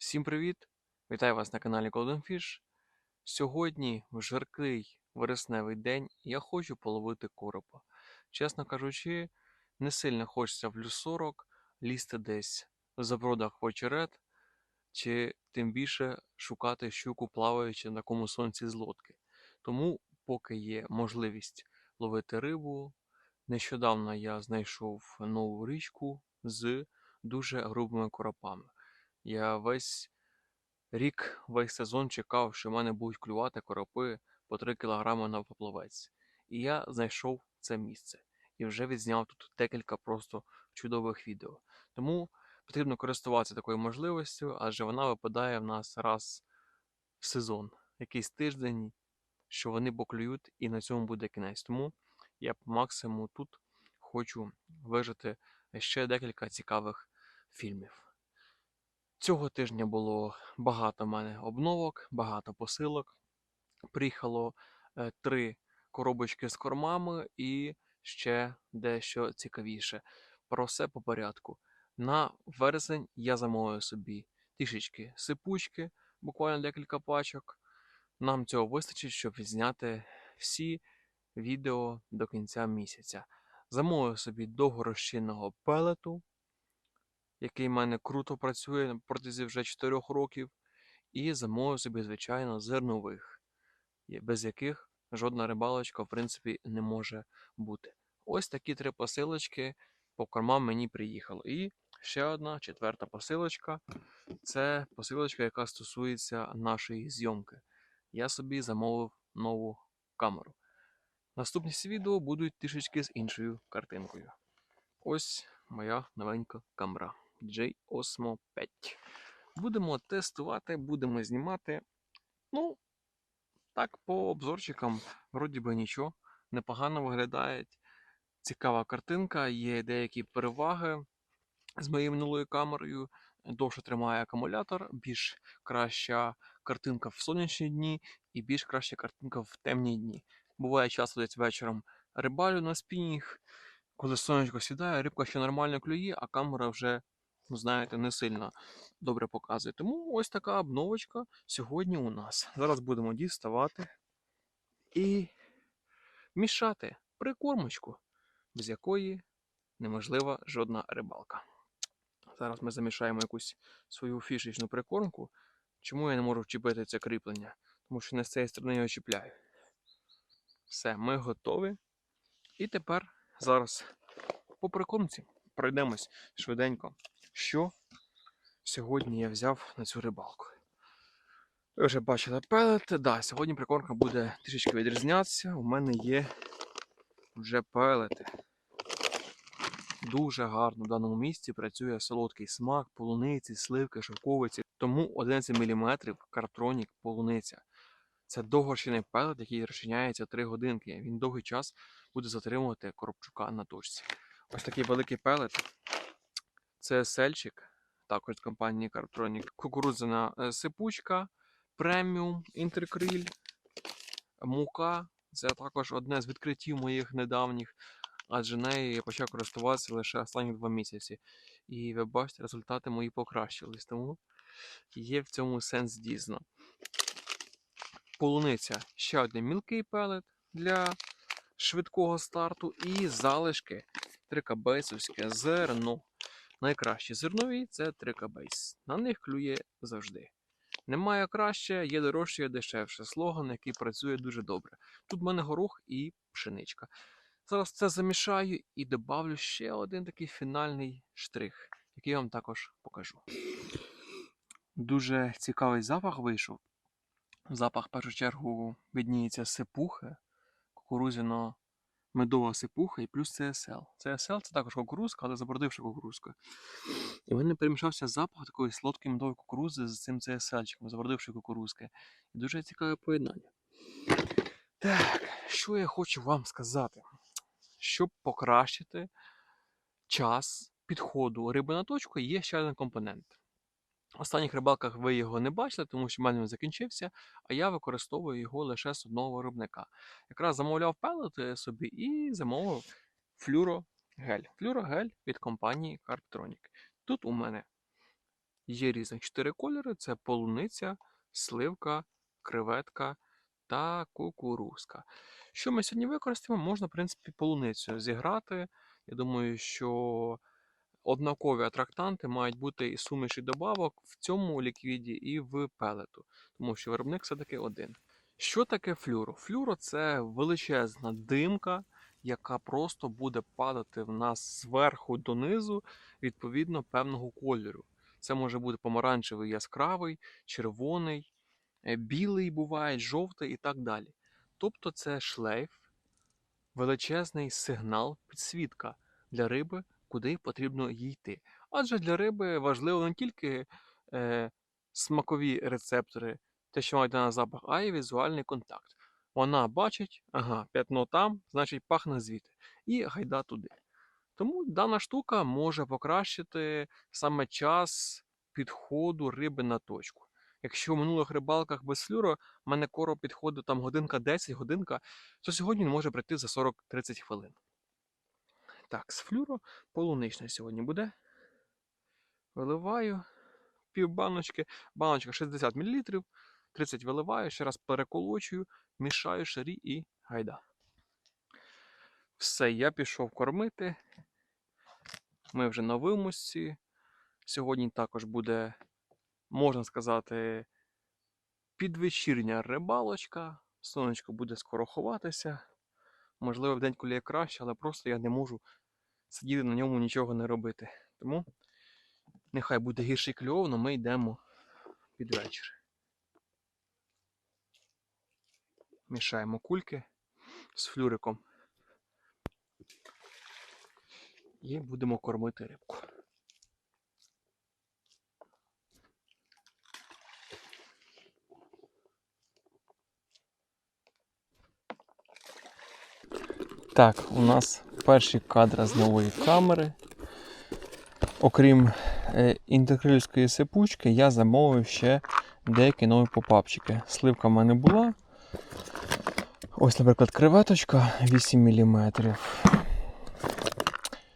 Всім привіт! Вітаю вас на каналі Golden Fish. Сьогодні в жаркий вересневий день я хочу половити коропа. Чесно кажучи, не сильно хочеться в плюс 40 лізти десь в забродах в очерет, чи тим більше шукати щуку плаваючи на такому сонці з лодки. Тому, поки є можливість ловити рибу, нещодавно я знайшов нову річку з дуже грубими коропами. Я весь рік, весь сезон чекав, що в мене будуть клювати коропи по 3 кг на поплавець. І я знайшов це місце і вже відзняв тут декілька просто чудових відео. Тому потрібно користуватися такою можливістю, адже вона випадає в нас раз в сезон, якийсь тиждень, що вони поклюють, і на цьому буде кінець. Тому я по максимуму тут хочу вижити ще декілька цікавих фільмів. Цього тижня було багато в мене обновок, багато посилок. Приїхало е, три коробочки з кормами і ще дещо цікавіше. Про все по порядку. На вересень я замовив собі трішечки сипучки, буквально декілька пачок. Нам цього вистачить, щоб відзняти всі відео до кінця місяця. Замовив собі довгорозчинного пелету, який в мене круто працює протязі вже 4 років, і замовив собі, звичайно, зернових, без яких жодна рибалочка, в принципі, не може бути. Ось такі три посилочки по кормам мені приїхало. І ще одна четверта посилочка. Це посилочка, яка стосується нашої зйомки. Я собі замовив нову камеру. Наступні відео будуть трішечки з іншою картинкою. Ось моя новенька камера DJI Osmo 5. Будемо тестувати, будемо знімати. Ну, так, по обзорчикам, вроді би нічого, непогано виглядають. Цікава картинка, є деякі переваги з моєю минулою камерою. Довше тримає акумулятор, більш краща картинка в сонячні дні і більш краща картинка в темні дні. Буває часто десь вечором рибалю на спінінг, коли сонечко сідає, рибка ще нормально клює, а камера вже, знаєте, не сильно добре показує. Тому ось така обновочка сьогодні у нас. Зараз будемо діставати і мішати прикормочку, без якої неможлива жодна рибалка. Зараз ми замішаємо якусь свою фішечну прикормку. Чому я не можу вчепити це кріплення? Тому що не з цієї сторони його чіпляю. Все, ми готові. І тепер зараз по прикормці пройдемось швиденько, що сьогодні я взяв на цю рибалку. Ви вже бачили пелети. Да, сьогодні прикормка буде трішечки відрізнятися. У мене є вже пелети. Дуже гарно в даному місці працює солодкий смак, полуниці, сливки, шовковиці. Тому 11 мм картронік полуниця. Це довгорщений пелет, який розчиняється 3 годинки. Він довгий час буде затримувати коробчука на точці. Ось такий великий пелет. Це сельчик, також з компанії Cartronic. Кукурудзяна е, сипучка, преміум, інтеркриль, мука. Це також одне з відкриттів моїх недавніх, адже нею я почав користуватися лише останні два місяці. І ви бачите, результати мої покращились. Тому є в цьому сенс дійсно. Полуниця ще один мілкий пелет для швидкого старту. І залишки трикабейсовське зерно. Найкращі зернові це трикабейс. На них клює завжди. Немає краще, є дорожче, є дешевше. Слоган, який працює дуже добре. Тут в мене горох і пшеничка. Зараз це замішаю і добавлю ще один такий фінальний штрих, який я вам також покажу. Дуже цікавий запах вийшов. Запах, в першу чергу, відніється сипухи, кукурузяно медова сипуха і плюс CSL. CSL це також кукурузка, але забродивша кукурузка. І в мене перемішався запах такої солодкої медової кукурузи з цим CSL-чиком, забродившої кукурузки. І дуже цікаве поєднання. Так, що я хочу вам сказати? Щоб покращити час підходу риби на точку, є ще один компонент. Останніх рибалках ви його не бачили, тому що в мене він закінчився, а я використовую його лише з одного виробника. Якраз замовляв пелети собі і замовив флюрогель. Флюрогель від компанії Carptronic. Тут у мене Є різних чотири кольори: це полуниця, сливка, креветка та кукурузка. Що ми сьогодні використаємо? Можна, в принципі, полуницю зіграти. Я думаю, що однакові атрактанти мають бути і суміші добавок в цьому ліквіді, і в пелету, тому що виробник все-таки один. Що таке флюро? Флюро це величезна димка, яка просто буде падати в нас зверху донизу, відповідно певного кольору. Це може бути помаранчевий яскравий, червоний, е, білий буває, жовтий і так далі. Тобто це шлейф, величезний сигнал, підсвітка для риби, куди потрібно йти. Адже для риби важливо не тільки е, смакові рецептори, те, що мають на запах, а й візуальний контакт. Вона бачить, ага, п'ятно там, значить пахне звідти. І гайда туди. Тому дана штука може покращити саме час підходу риби на точку. Якщо в минулих рибалках без флюро в мене короб підходив там годинка 10 годинка, то сьогодні він може прийти за 40-30 хвилин. Так, з флюро полуничне сьогодні буде. Виливаю пів баночки, баночка 60 мл, 30 виливаю, ще раз переколочую, мішаю шарі і гайда. Все, я пішов кормити. Ми вже на вимусці. Сьогодні також буде, можна сказати, підвечірня рибалочка. Сонечко буде скоро ховатися. Можливо, в день я краще, але просто я не можу сидіти на ньому нічого не робити. Тому нехай буде гірший кльов, але ми йдемо під вечір. Мішаємо кульки з флюриком. І будемо кормити рибку. Так, у нас перші кадри з нової камери. Окрім е, інтегрильської сипучки, я замовив ще деякі нові попапчики. Сливка в мене була. Ось, наприклад, креветочка 8 мм.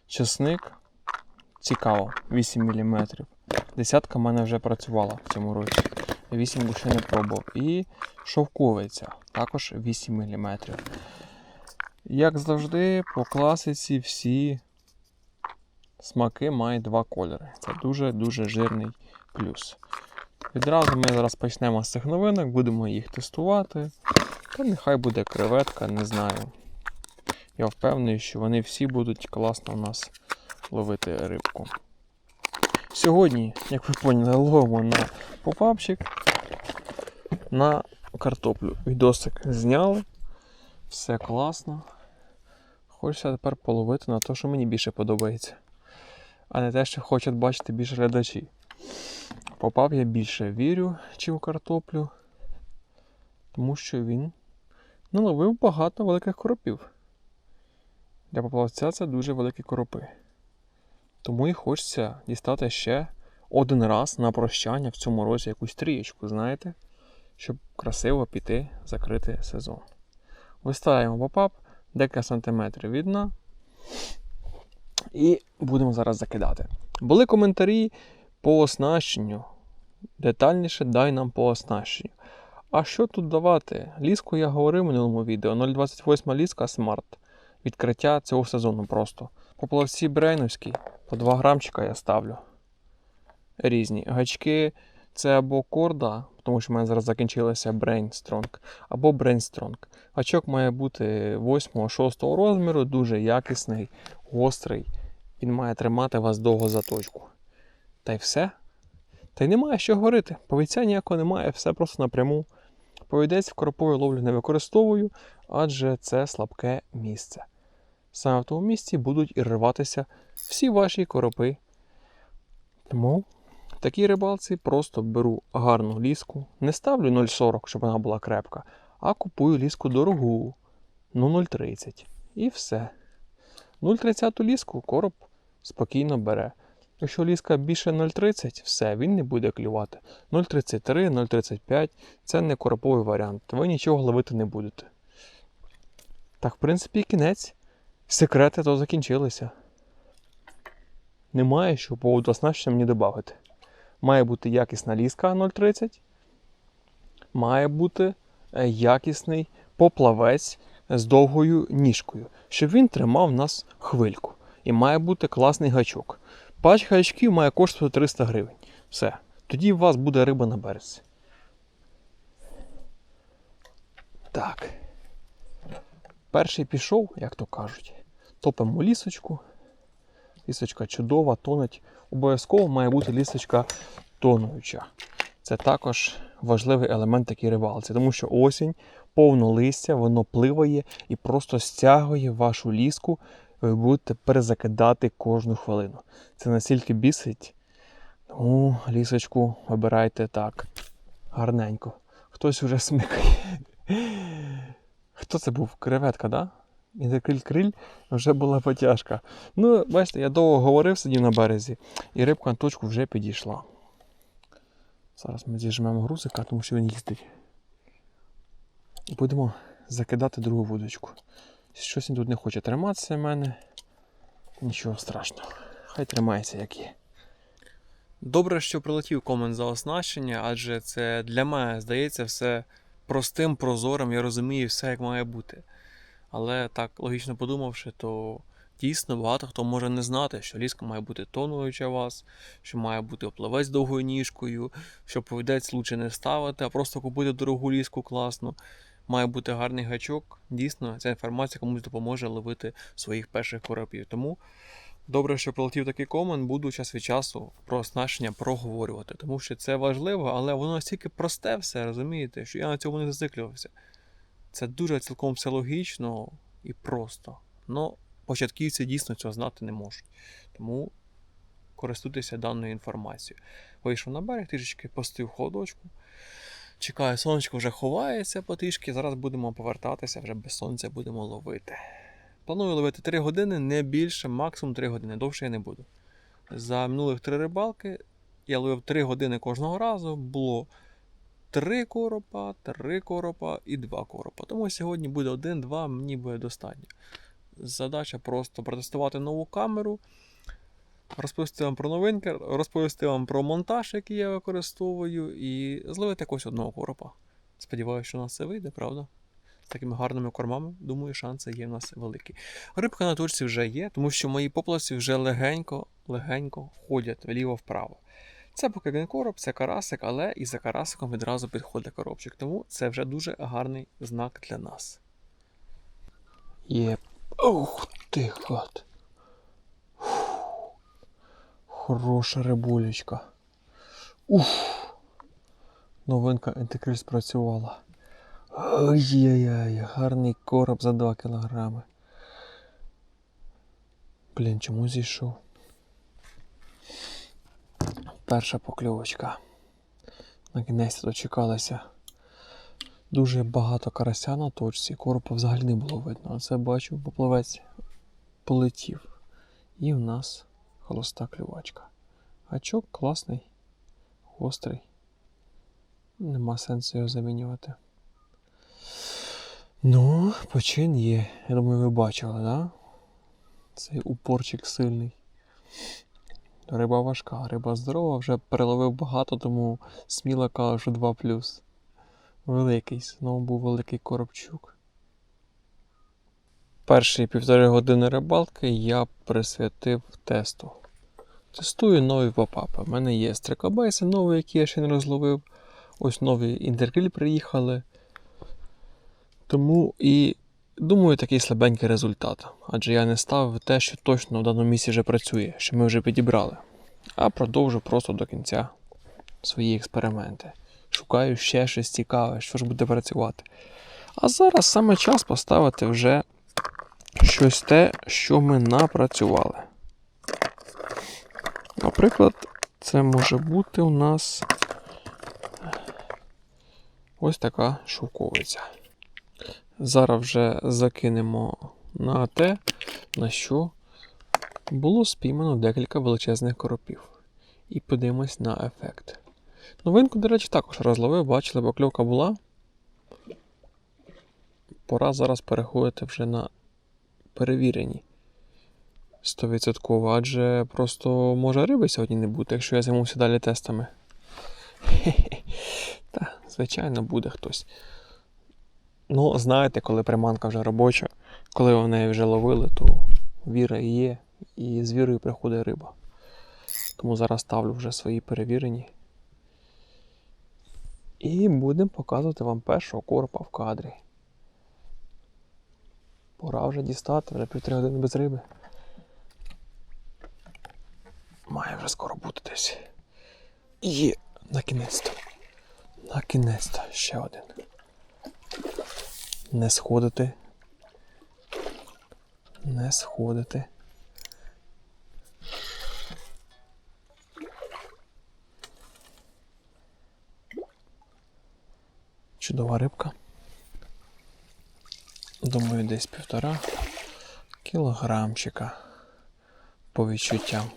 Чесник. Цікаво, 8 мм. Десятка в мене вже працювала в цьому році. 8 ще не пробував. І шовковиця також 8 мм. Як завжди, по класиці всі смаки мають два кольори. Це дуже-дуже жирний плюс. Відразу ми зараз почнемо з цих новинок, будемо їх тестувати. Та нехай буде креветка, не знаю. Я впевнений, що вони всі будуть класно у нас ловити рибку. Сьогодні, як ви поняли, ловимо на попапчик, на картоплю. Відосик зняли. Все класно. Хочеться тепер половити на те, що мені більше подобається. А не те, що хочуть бачити більше глядачі. Попав я більше вірю, чим картоплю, тому що він наловив багато великих коропів. Для поплавця це дуже великі коропи. Тому і хочеться дістати ще один раз на прощання в цьому році якусь трієчку, знаєте, щоб красиво піти закрити сезон. Виставляємо попап декілька сантиметрів від дна. І будемо зараз закидати. Були коментарі по оснащенню. Детальніше дай нам по оснащенню. А що тут давати? Ліску я говорив в минулому відео. 0,28 ліска смарт. Відкриття цього сезону просто. По плавці Брейновській по 2 грамчика я ставлю. Різні. Гачки це або корда, тому що в мене зараз закінчилася Brainstrong, або Brainstrong. Гачок має бути 8-6 розміру, дуже якісний, гострий. Він має тримати вас довго за точку. Та й все. Та й немає що говорити. Повіця ніякого немає, все просто напряму. Повідець в коропову ловлю не використовую, адже це слабке місце. Саме в тому місці будуть і рватися всі ваші коропи. Тому такій рибалці просто беру гарну ліску, не ставлю 0,40, щоб вона була крепка, а купую ліску дорогу, ну 0,30. І все. 0,30 ліску короб спокійно бере. Якщо ліска більше 0,30, все, він не буде клювати. 0,33, 0,35 це не короповий варіант. Ви нічого ловити не будете. Так, в принципі, кінець. Секрети то закінчилися. Немає що по поводу оснащення мені додати. Має бути якісна ліска 0,30. Має бути е, якісний поплавець з довгою ніжкою, щоб він тримав нас хвильку. І має бути класний гачок. Пачка гачків має коштувати 300 гривень. Все. Тоді у вас буде риба на березі. Так. Перший пішов, як то кажуть. Топимо лісочку. Лісочка чудова, тонуть. Обов'язково має бути лісочка тонуюча. Це також важливий елемент такій рибалці, тому що осінь, повно листя, воно пливає і просто стягує вашу ліску, ви будете перезакидати кожну хвилину. Це настільки бісить. Тому лісочку вибирайте так. Гарненько. Хтось уже смикає. Хто це був? Креветка, да? Інтеркриль криль вже була потяжка. Ну, бачите, я довго говорив, сидів на березі, і рибка на точку вже підійшла. Зараз ми зіжмемо грузика, тому що він їздить. І будемо закидати другу вудочку. Щось він тут не хоче триматися в мене. Нічого страшного. Хай тримається, як є. Добре, що прилетів комент за оснащення, адже це для мене здається все простим, прозорим, я розумію все, як має бути. Але так логічно подумавши, то дійсно багато хто може не знати, що ліска має бути тонуюча вас, що має бути оплавець довгою ніжкою, що повідець лучше не ставити, а просто купити дорогу ліску класну. Має бути гарний гачок. Дійсно, ця інформація комусь допоможе ловити своїх перших коропів. Тому добре, що прилетів такий комент, буду час від часу про оснащення проговорювати, тому що це важливо, але воно настільки просте все, розумієте, що я на цьому не зациклювався. Це дуже цілком все логічно і просто. Но початківці дійсно цього знати не можуть. Тому користуйтеся даною інформацією. Вийшов на берег, трішечки постив холодочку. Чекаю, сонечко вже ховається потрішки. Зараз будемо повертатися, вже без сонця будемо ловити. Планую ловити 3 години, не більше, максимум 3 години. Довше я не буду. За минулих 3 рибалки я ловив 3 години кожного разу. Було 3 коропа, 3 коропа і 2 коропа. Тому сьогодні буде 1-2, мені буде достатньо. Задача просто протестувати нову камеру, розповісти вам про новинки, розповісти вам про монтаж, який я використовую, і зловити якогось одного коропа. Сподіваюся, що у нас це вийде, правда? З такими гарними кормами, думаю, шанси є в нас великі. Рибка на точці вже є, тому що мої поплавці вже легенько, легенько ходять вліво-вправо. Це поки один короб, це карасик, але і за карасиком відразу підходить коробчик. Тому це вже дуже гарний знак для нас. Є. Ух ти, гад. Хороша рибулечка. Уф. Новинка антикриль спрацювала. Ой-яй-яй, гарний короб за 2 кілограми. Блін, чому зійшов? Перша покльовочка. На кінець дочекалася. Дуже багато карася на точці, коропа взагалі не було видно. А це бачу, поплавець полетів. І в нас холоста клювачка. Гачок класний, гострий. Нема сенсу його замінювати. Ну, почин є. Я думаю, ви бачили, да? Цей упорчик сильний. Риба важка, риба здорова, вже переловив багато, тому сміло кажу, що 2 Великий, знову був великий коробчук. Перші півтори години рибалки я присвятив тесту. Тестую нові попапи. У мене є стрикобейси нові, які я ще не розловив. Ось нові інтеркріль приїхали. Тому і думаю, такий слабенький результат. Адже я не ставив те, що точно в даному місці вже працює, що ми вже підібрали. А продовжу просто до кінця свої експерименти. Шукаю ще щось цікаве, що ж буде працювати. А зараз саме час поставити вже щось те, що ми напрацювали. Наприклад, це може бути у нас ось така шовковиця. Зараз вже закинемо на те, на що було спіймано декілька величезних коропів. І подивимось на ефект. Новинку, до речі, також розловив, бачили, покльовка була. Пора зараз переходити вже на перевірені Стовідсотково, адже просто може риби сьогодні не бути, якщо я займуся далі тестами. Та, звичайно, буде хтось. Ну, знаєте, коли приманка вже робоча, коли в неї вже ловили, то віра є, і з вірою приходить риба. Тому зараз ставлю вже свої перевірені. І будемо показувати вам першого коропа в кадрі. Пора вже дістати, вже півтори години без риби. Має вже скоро бути десь. Є, на кінець-то. На кінець-то ще один. Не сходити. Не сходити. Чудова рибка. Думаю, десь півтора кілограмчика по відчуттям.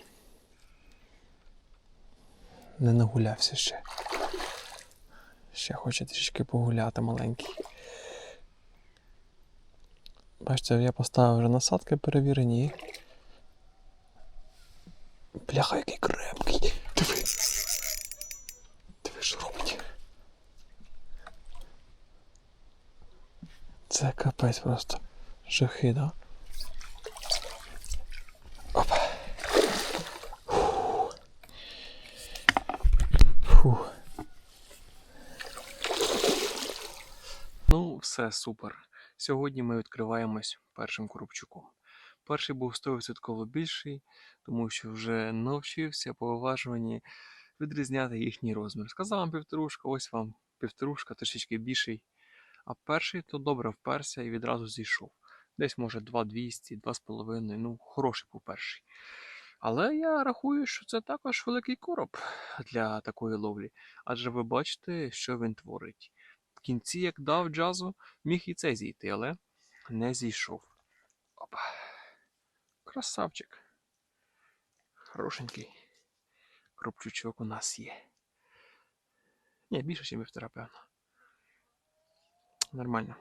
Не нагулявся ще. Ще хоче трішки погуляти маленький. Бачите, я поставив вже насадки перевірені. Бляха, який крепкий. Диви. Диви, що робить. Це капець просто. Жахи, да? Опа. Фух. Фух. Ну, все супер. Сьогодні ми відкриваємось першим коробчуком. Перший був 100% більший, тому що вже навчився по виважуванні відрізняти їхній розмір. Сказав вам півторушка, ось вам півторушка, трішечки більший. А перший то добре вперся і відразу зійшов. Десь, може, 2,200, 2,5, ну, хороший був перший. Але я рахую, що це також великий короб для такої ловлі. Адже ви бачите, що він творить. Кінці, як дав джазу, міг і цей зійти, але не зійшов. Опа. Красавчик. Хорошенький. Кропчучок у нас є. Ні, більше, ніж півтора, певно. Нормально.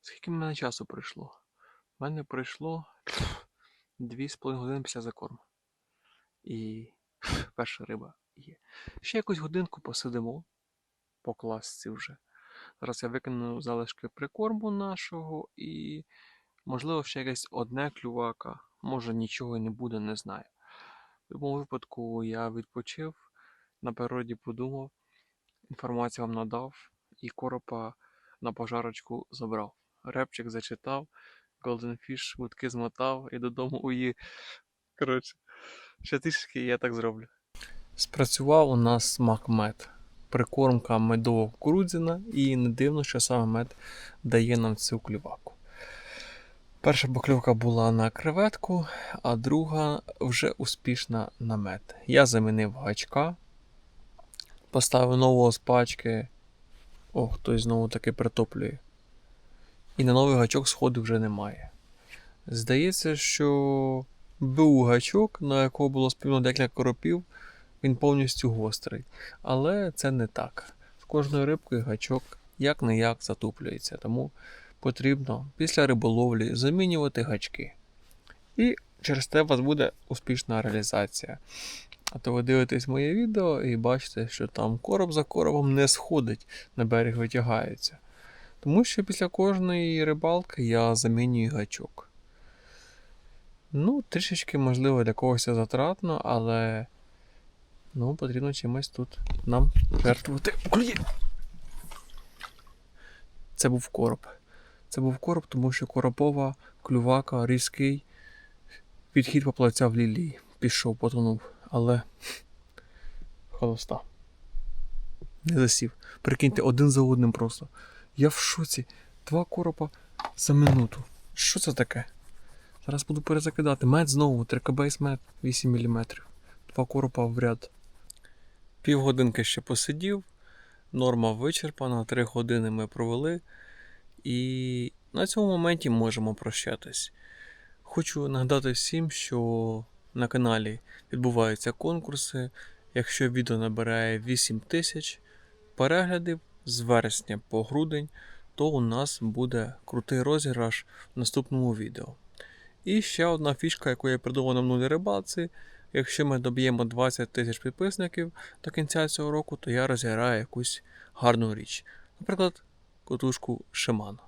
Скільки в мене часу пройшло? У мене пройшло 2,5 години після закорму. І перша риба є. Ще якусь годинку посидимо по класці вже. Зараз я викину залишки прикорму нашого і, можливо, ще якесь одне клювака. Може нічого і не буде, не знаю. В будь-якому випадку я відпочив, на природі подумав, інформацію вам надав і коропа на пожарочку забрав. Репчик зачитав, Golden Fish вудки змотав і додому уї. Коротше, ще трішки я так зроблю. Спрацював у нас смак мед. Прикормка медово кукурудзяна, і не дивно, що саме мед дає нам цю клюваку. Перша покльовка була на креветку, а друга вже успішна на мед. Я замінив гачка, поставив нового з пачки. О, хтось знову таки притоплює. І на новий гачок сходу вже немає. Здається, що був гачок, на якого було спільно декілька коропів, він повністю гострий. Але це не так. З кожною рибкою гачок як не як затуплюється. Тому потрібно після риболовлі замінювати гачки. І через те у вас буде успішна реалізація. А то ви дивитесь моє відео і бачите, що там короб за коробом не сходить, на берег витягається. Тому що після кожної рибалки я замінюю гачок. Ну, трішечки, можливо, для когось це затратно, але ну, потрібно чимось тут нам жертвувати. Це був короб. Це був короб, тому що коропова клювака різкий. Підхід поплавця в лілії. Пішов, потонув, але холоста. Не засів. Прикиньте, один за одним просто. Я в шоці. Два коропа за минуту. Що це таке? Зараз буду перезакидати. Мед знову, трикабейс мед 8 мм. Два коропа в ряд. Півгодинки ще посидів. Норма вичерпана, 3 години ми провели. І на цьому моменті можемо прощатись. Хочу нагадати всім, що на каналі відбуваються конкурси. Якщо відео набирає 8 тисяч переглядів з вересня по грудень, то у нас буде крутий розіграш в наступному відео. І ще одна фішка, яку я придумав на минулій рибалці. Якщо ми доб'ємо 20 тисяч підписників до кінця цього року, то я розіграю якусь гарну річ. Наприклад, котушку Shimano.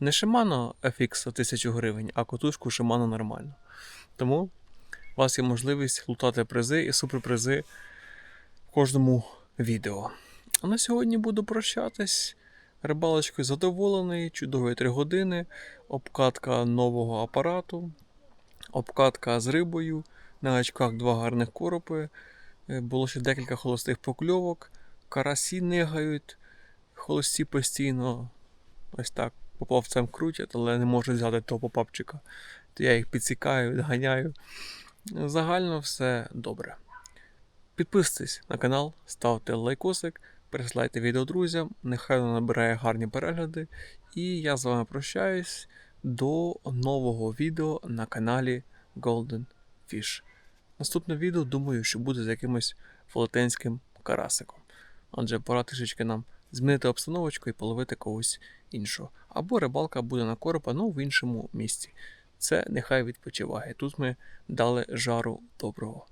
Не Shimano FX за 1000 гривень, а котушку Shimano нормально. Тому у вас є можливість лутати призи і суперпризи в кожному відео. А на сьогодні буду прощатись. Рибалочкою задоволений, чудові 3 години, обкатка нового апарату, обкатка з рибою, на очках два гарних коропи. Е, Було ще декілька холостих покльовок, карасі негають, холості постійно ось так поплавцем крутять, але не можуть взяти того попапчика. То я їх підсікаю, відганяю. Загально все добре. Підписуйтесь на канал, ставте лайкосик, пересилайте відео друзям, нехай воно набирає гарні перегляди. І я з вами прощаюсь до нового відео на каналі Golden Fish. Наступне відео, думаю, що буде з якимось флотенським карасиком. Отже, пора трішечки нам змінити обстановочку і половити когось іншого. Або рибалка буде на коропа, ну в іншому місці. Це нехай відпочиває. Тут ми дали жару доброго.